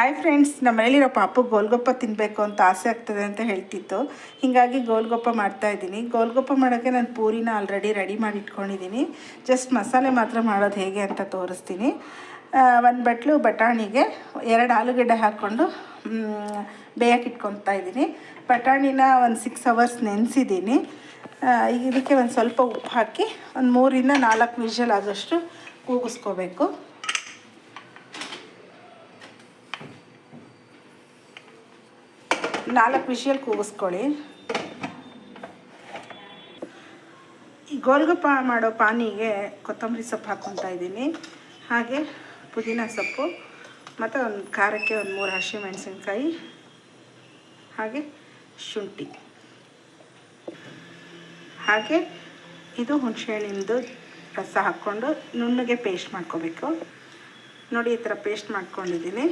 Hi friends ನಮ್ಮ ಮನೇಲಿರೋ ಪಾಪು ಗೋಲ್ಗಪ್ಪ ತಿನ್ನಬೇಕು ಅಂತ ಆಸೆ ಆಗ್ತದೆ ಅಂತ ಹೇಳ್ತಿತ್ತು. ಹೀಗಾಗಿ ಮಾಡ್ತಾ ಮಾಡ್ತಾಯಿದ್ದೀನಿ ಗೋಲ್ಗಪ್ಪ ಮಾಡೋಕ್ಕೆ ನಾನು ಪೂರಿನ ಆಲ್ರೆಡಿ ರೆಡಿ ಮಾಡಿ ಇಟ್ಕೊಂಡಿದ್ದೀನಿ ಜಸ್ಟ್ ಮಸಾಲೆ ಮಾತ್ರ ಮಾಡೋದು ಹೇಗೆ ಅಂತ ತೋರಿಸ್ತೀನಿ. ಒಂದು ಬಟ್ಲು ಬಟಾಣಿಗೆ ಎರಡು ಆಲೂಗಡ್ಡೆ ಹಾಕ್ಕೊಂಡು ಬೇಯಕ್ಕೆ ಇಟ್ಕೊತಾ ಇದ್ದೀನಿ. ಬಟಾಣಿನ ಒಂದು ಸಿಕ್ಸ್ ಅವರ್ಸ್ ನೆನೆಸಿದ್ದೀನಿ. ಇದಕ್ಕೆ ಒಂದು ಸ್ವಲ್ಪ ಉಪ್ಪು ಹಾಕಿ ಒಂದು ಮೂರಿಂದ ನಾಲ್ಕು ವಿಷಲ್ ಆದಷ್ಟು ಕೂಗಿಸ್ಕೋಬೇಕು. ನಾಲ್ಕು ವಿಷಯ ಕೂಗಿಸ್ಕೊಳ್ಳಿ. ಈ ಗೋಲ್ಗಪ್ಪ ಮಾಡೋ ಪಾನಿಗೆ ಕೊತ್ತಂಬರಿ ಸೊಪ್ಪು ಹಾಕ್ಕೊತಾ ಇದ್ದೀನಿ. ಹಾಗೆ ಪುದೀನ ಸೊಪ್ಪು, ಮತ್ತು ಒಂದು ಖಾರಕ್ಕೆ ಒಂದು ಮೂರು ಹಸಿಮೆಣಸಿನ್ಕಾಯಿ ಹಾಗೆ ಶುಂಠಿ. ಹಾಗೆ ಇದು ಹುಣಸೆಹಣ್ಣಿಂದು ರಸ ಹಾಕ್ಕೊಂಡು ನುಣ್ಣಗೆ ಪೇಸ್ಟ್ ಮಾಡ್ಕೋಬೇಕು. ನೋಡಿ ಈ ಥರ ಪೇಸ್ಟ್ ಮಾಡ್ಕೊಂಡಿದ್ದೀನಿ.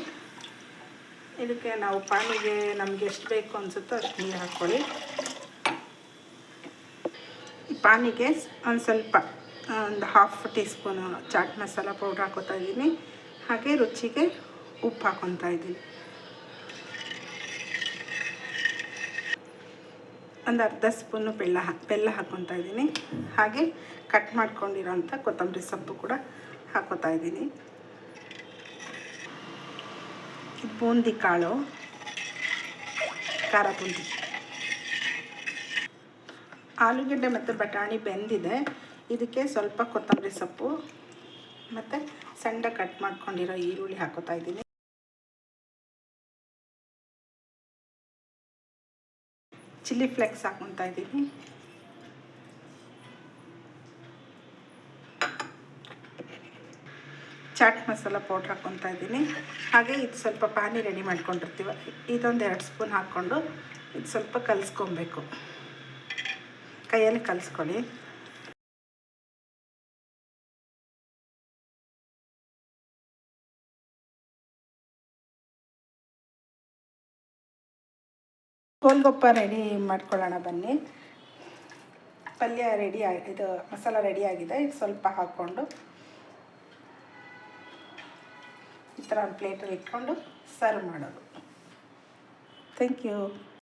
ಇದಕ್ಕೆ ನಾವು ಪಾನಿಗೆ ನಮ್ಗೆ ಎಷ್ಟು ಬೇಕು ಅನಿಸುತ್ತೋ ಅಷ್ಟು ನೀರು ಹಾಕ್ಕೊಳ್ಳಿ. ಪಾನಿಗೆ ಒಂದು ಸ್ವಲ್ಪ ಒಂದು half teaspoon chaat masala powder ಹಾಕೋತಾ ಇದ್ದೀನಿ. ಹಾಗೆ ರುಚಿಗೆ ಉಪ್ಪು ಹಾಕೊತಾ ಇದ್ದೀನಿ. ಒಂದು ಅರ್ಧ ಸ್ಪೂನು ಬೆಲ್ಲ ಹಾಕಿ ಬೆಲ್ಲ ಹಾಕ್ಕೊತಾ ಇದ್ದೀನಿ. ಹಾಗೆ ಕಟ್ ಮಾಡ್ಕೊಂಡಿರೋಂಥ ಕೊತ್ತಂಬರಿ ಸೊಪ್ಪು ಕೂಡ ಹಾಕೋತಾ ಇದ್ದೀನಿ. ಇದು ಬೂಂದಿ ಕಾಳು, ಖಾರ ಬೂಂದಿ. ಆಲೂಗಡ್ಡೆ ಮತ್ತು ಬಟಾಣಿ ಬೆಂದಿದೆ. ಇದಕ್ಕೆ ಸ್ವಲ್ಪ ಕೊತ್ತಂಬರಿ ಸೊಪ್ಪು ಮತ್ತು ಸಣ್ಣ ಕಟ್ ಮಾಡ್ಕೊಂಡಿರೋ ಈರುಳ್ಳಿ ಹಾಕೋತಾ ಇದ್ದೀನಿ. ಚಿಲ್ಲಿ ಫ್ಲೆಕ್ಸ್ ಹಾಕೊತಾ ಇದ್ದೀನಿ. ಚಾಟ್ ಮಸಾಲ ಪೌಡ್ರ್ ಹಾಕ್ಕೊತಾ ಇದ್ದೀನಿ. ಹಾಗೆ ಇದು ಸ್ವಲ್ಪ ಪಾನಿ ರೆಡಿ ಮಾಡ್ಕೊಂಡಿರ್ತೀವ. ಇದೊಂದು ಎರಡು ಸ್ಪೂನ್ ಹಾಕ್ಕೊಂಡು ಇದು ಸ್ವಲ್ಪ ಕಲಿಸ್ಕೊಬೇಕು. ಕೈಯಲ್ಲಿ ಕಲಿಸ್ಕೊಳ್ಳಿ. ಗೋಲ್ಗೊಪ್ಪ ರೆಡಿ ಮಾಡ್ಕೊಳ್ಳೋಣ ಬನ್ನಿ. ಪಲ್ಯ ರೆಡಿ ಇದು ಮಸಾಲ ರೆಡಿ ಆಗಿದೆ. ಇದು ಸ್ವಲ್ಪ ಹಾಕ್ಕೊಂಡು ಈ ಥರ ಪ್ಲೇಟಲ್ಲಿ ಇಟ್ಕೊಂಡು ಸರ್ವ್ ಮಾಡೋದು. Thank you